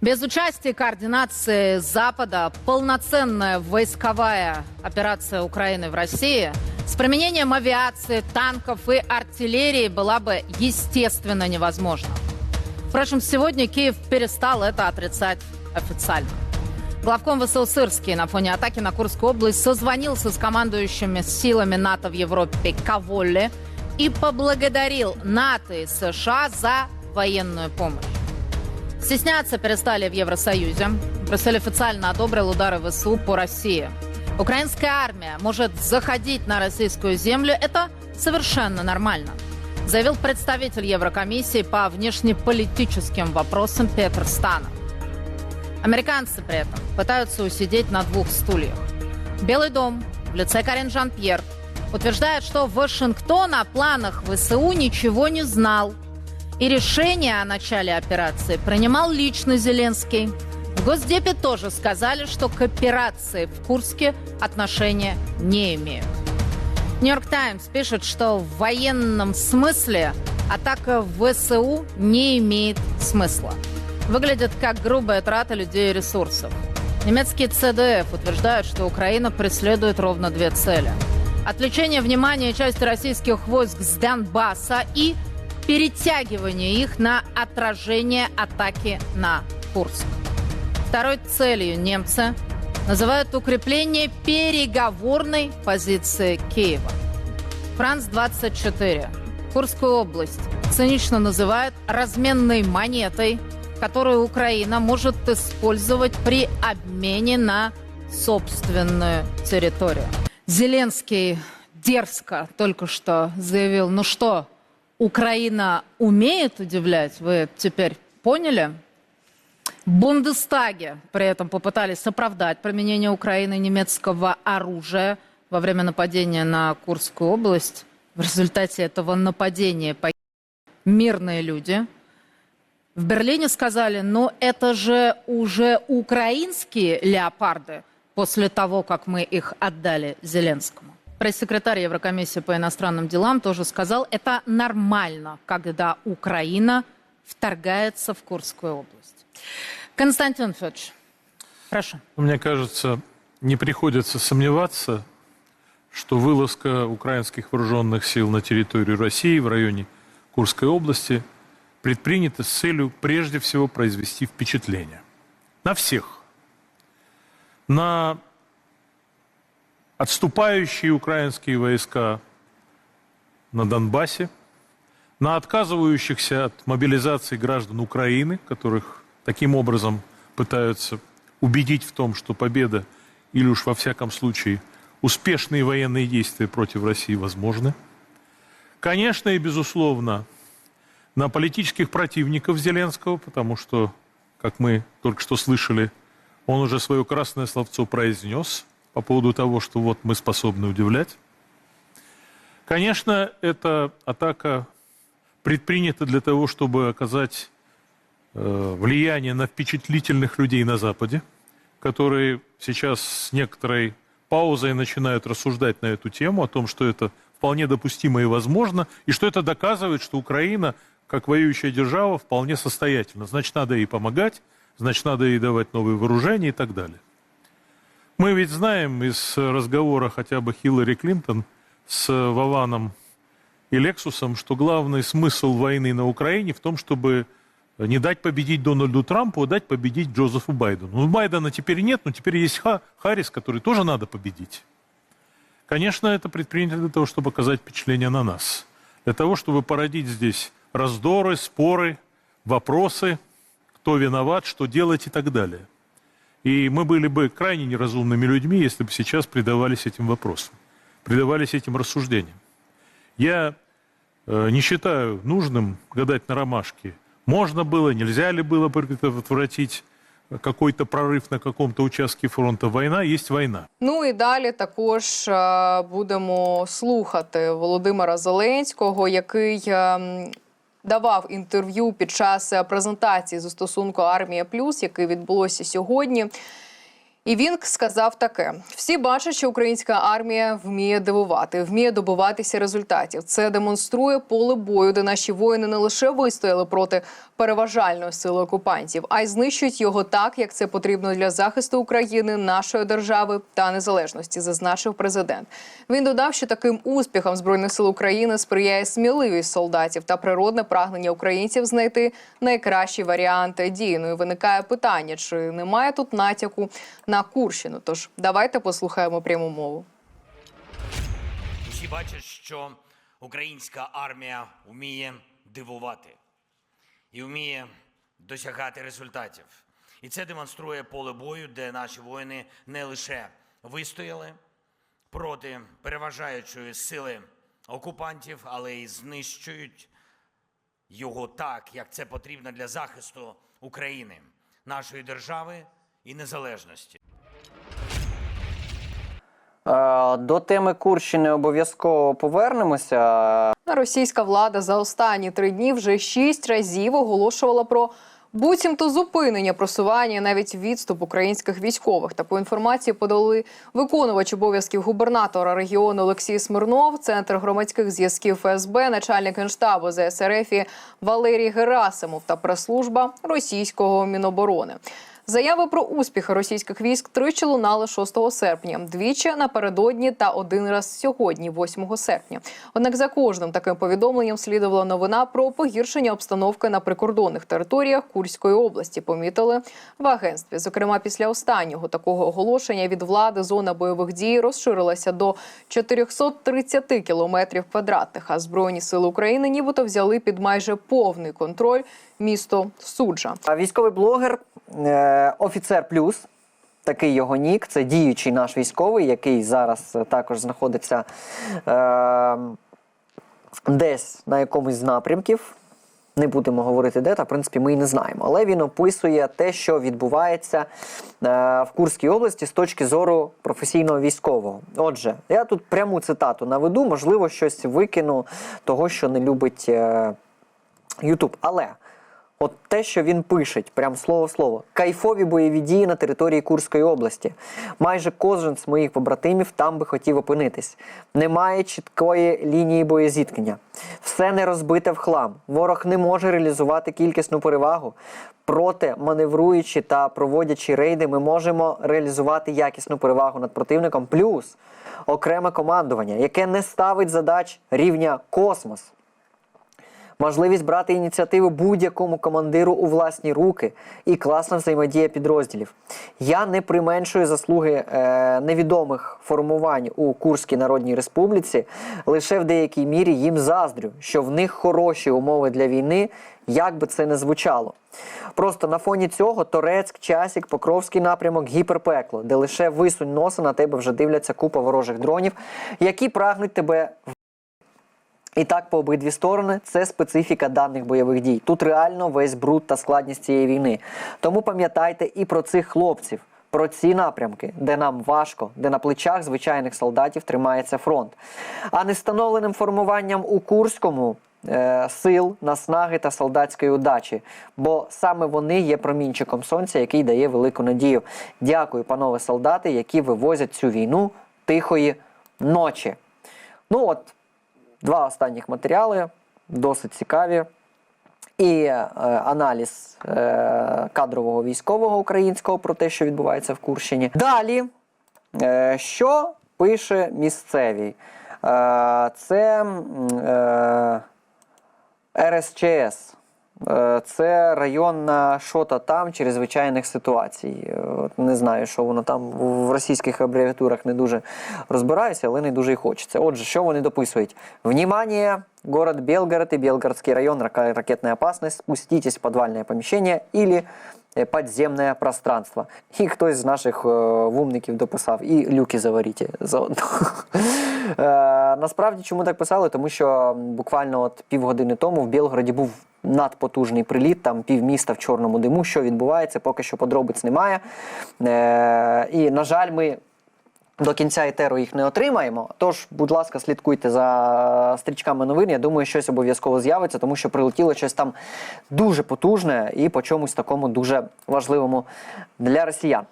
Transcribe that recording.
Без участия координации Запада полноценная войсковая операция Украины в России с применением авиации, танков и артиллерии была бы естественно невозможна. Впрочем, сегодня Киев перестал это отрицать официально. Главком ВСУ Сырский на фоне атаки на Курскую область созвонился с командующими силами НАТО в Европе Каволли и поблагодарил НАТО и США за военную помощь. Стесняться перестали в Евросоюзе. Брюссель официально одобрил удары ВСУ по России. Украинская армия может заходить на российскую землю. Это совершенно нормально. Заявил представитель Еврокомиссии по внешнеполитическим вопросам Петр Станов. Американцы при этом пытаются усидеть на двух стульях. Белый дом в лице Карен Жан-Пьер утверждает, что Вашингтон о планах ВСУ ничего не знал. И решение о начале операции принимал лично Зеленский. В Госдепе тоже сказали, что к операции в Курске отношения не имеют. Нью-Йорк Таймс пишет, что в военном смысле атака в ВСУ не имеет смысла. Выглядит как грубая трата людей и ресурсов. Немецкий ЦДФ утверждает, что Украина преследует ровно две цели. Отвлечение внимания части российских войск с Донбасса и перетягивание их на отражение атаки на Курск. Второй целью немцы называют укрепление переговорной позиции Киева. Франц-24. Курскую область цинично называют разменной монетой, которую Украина может использовать при обмене на собственную территорию. Зеленский дерзко только что заявил, ну что, Украина умеет удивлять, вы теперь поняли? В Бундестаге при этом попытались оправдать применение Украины немецкого оружия во время нападения на Курскую область. В результате этого нападения погибли мирные люди. В Берлине сказали, ну это же уже украинские леопарды после того, как мы их отдали Зеленскому. Пресс-секретарь Еврокомиссии по иностранным делам тоже сказал, это нормально, когда Украина вторгается в Курскую область. Константин Федорович, прошу. Мне кажется, не приходится сомневаться, что вылазка украинских вооруженных сил на территорию России в районе Курской области предпринята с целью прежде всего произвести впечатление. На всех. На отступающие украинские войска на Донбассе, на отказывающихся от мобилизации граждан Украины, которых таким образом пытаются убедить в том, что победа или уж во всяком случае успешные военные действия против России возможны. Конечно и безусловно на политических противников Зеленского, потому что, как мы только что слышали, он уже свое красное словцо произнес по поводу того, что вот мы способны удивлять. Конечно, эта атака предпринята для того, чтобы оказать э, влияние на впечатлительных людей на Западе, которые сейчас с некоторой паузой начинают рассуждать на эту тему, о том, что это вполне допустимо и возможно, и что это доказывает, что Украина, как воюющая держава, вполне состоятельна. Значит, надо ей помогать, значит, надо ей давать новые вооружения и так далее. Мы ведь знаем из разговора хотя бы Хиллари Клинтон с Вованом и Лексусом, что главный смысл войны на Украине в том, чтобы не дать победить Дональду Трампу, а дать победить Джозефу Байдену. Ну, Байдена теперь нет, но теперь есть Ха Харрис, который тоже надо победить. Конечно, это предпринято для того, чтобы оказать впечатление на нас. Для того, чтобы породить здесь раздоры, споры, вопросы, кто виноват, что делать и так далее. И мы были бы крайне неразумными людьми, если бы сейчас предавались этим вопросам, предавались этим рассуждениям. Я э, не считаю нужным гадать на ромашке. Можно было, нельзя ли было предотвратить какой-то прорив на какому-то участке фронта. Війна є війна. Ну і далі також е, будемо слухати Володимира Зеленського, який е, давав інтерв'ю під час е, презентації застосунку Армія Плюс, який відбулося сьогодні. І він сказав таке: всі бачать, що українська армія вміє дивувати, вміє добиватися результатів. Це демонструє поле бою, де наші воїни не лише вистояли проти переважальної сили окупантів, а й знищують його так, як це потрібно для захисту України, нашої держави та незалежності, зазначив президент. Він додав, що таким успіхам збройних сил України сприяє сміливість солдатів та природне прагнення українців знайти найкращі варіанти дії. Ну і виникає питання, чи немає тут натяку на Курщину. Тож давайте послухаємо пряму мову. Усі бачать, що українська армія вміє дивувати і вміє досягати результатів. І це демонструє поле бою, де наші воїни не лише вистояли проти переважаючої сили окупантів, але й знищують його так, як це потрібно для захисту України, нашої держави і незалежності. Е, До теми Курщини обов'язково повернемося. Російська влада за останні три дні вже шість разів оголошувала про буцімто зупинення просування, навіть відступ українських військових. Таку інформацію подали виконувач обов'язків губернатора регіону Олексій Смирнов, центр громадських зв'язків ФСБ, начальник генштабу ЗСРФ Валерій Герасимов та прес-служба російського міноборони. Заяви про успіхи російських військ тричі лунали 6 серпня, двічі напередодні та один раз сьогодні, 8 серпня. Однак за кожним таким повідомленням слідувала новина про погіршення обстановки на прикордонних територіях Курської області. Помітили в агентстві. Зокрема, після останнього такого оголошення від влади зона бойових дій розширилася до 430 кілометрів квадратних. А збройні сили України нібито взяли під майже повний контроль місто Суджа. Військовий блогер е, Офіцер Плюс, такий його нік, це діючий наш військовий, який зараз е, також знаходиться е, десь на якомусь з напрямків. Не будемо говорити де, та в принципі ми і не знаємо. Але він описує те, що відбувається е, в Курській області з точки зору професійного військового. Отже, я тут пряму цитату наведу, можливо, щось викину того, що не любить е, Ютуб. Але От те, що він пише, прям слово в слово, кайфові бойові дії на території Курської області. Майже кожен з моїх побратимів там би хотів опинитись. Немає чіткої лінії боєзіткнення. Все не розбите в хлам. Ворог не може реалізувати кількісну перевагу. Проте, маневруючи та проводячи рейди, ми можемо реалізувати якісну перевагу над противником. Плюс окреме командування, яке не ставить задач рівня космос. Можливість брати ініціативу будь-якому командиру у власні руки і класна взаємодія підрозділів. Я не применшую заслуги е, невідомих формувань у Курській Народній Республіці, лише в деякій мірі їм заздрю, що в них хороші умови для війни, як би це не звучало. Просто на фоні цього Торецьк, Часік, Покровський напрямок, гіперпекло, де лише висунь носа на тебе вже дивляться купа ворожих дронів, які прагнуть тебе і так по обидві сторони це специфіка даних бойових дій. Тут реально весь бруд та складність цієї війни. Тому пам'ятайте і про цих хлопців, про ці напрямки, де нам важко, де на плечах звичайних солдатів тримається фронт. А не встановленим формуванням у Курському. е, Сил, наснаги та солдатської удачі, бо саме вони є промінчиком сонця, який дає велику надію. Дякую, панове солдати, які вивозять цю війну тихої ночі. Ну от, Два останніх матеріали досить цікаві. І е, аналіз е, кадрового військового українського про те, що відбувається в Курщині. Далі, е, що пише місцевий? Е, це е, РСЧС. Е, Це районна шота там чрезвичайних ситуацій. Е, Не знаю, що воно там в російських абревіатурах не дуже розбираюся, але не дуже і хочеться. Отже, що вони дописують? Внимание! Город Белгород и Белгородский район, ракетная опасность, спуститесь в подвальное помещение или подземне пространство. І хтось з наших вумників дописав, і люки заваріть заодно. Е, насправді, чому так писали? Тому що буквально от півгодини тому в Білгороді був надпотужний приліт, там півміста в чорному диму. Що відбувається, поки що подробиць немає. Е, і, на жаль, ми до кінця етеру їх не отримаємо. Тож, будь ласка, слідкуйте за стрічками новин. Я думаю, щось обов'язково з'явиться, тому що прилетіло щось там дуже потужне і по чомусь такому дуже важливому для росіян.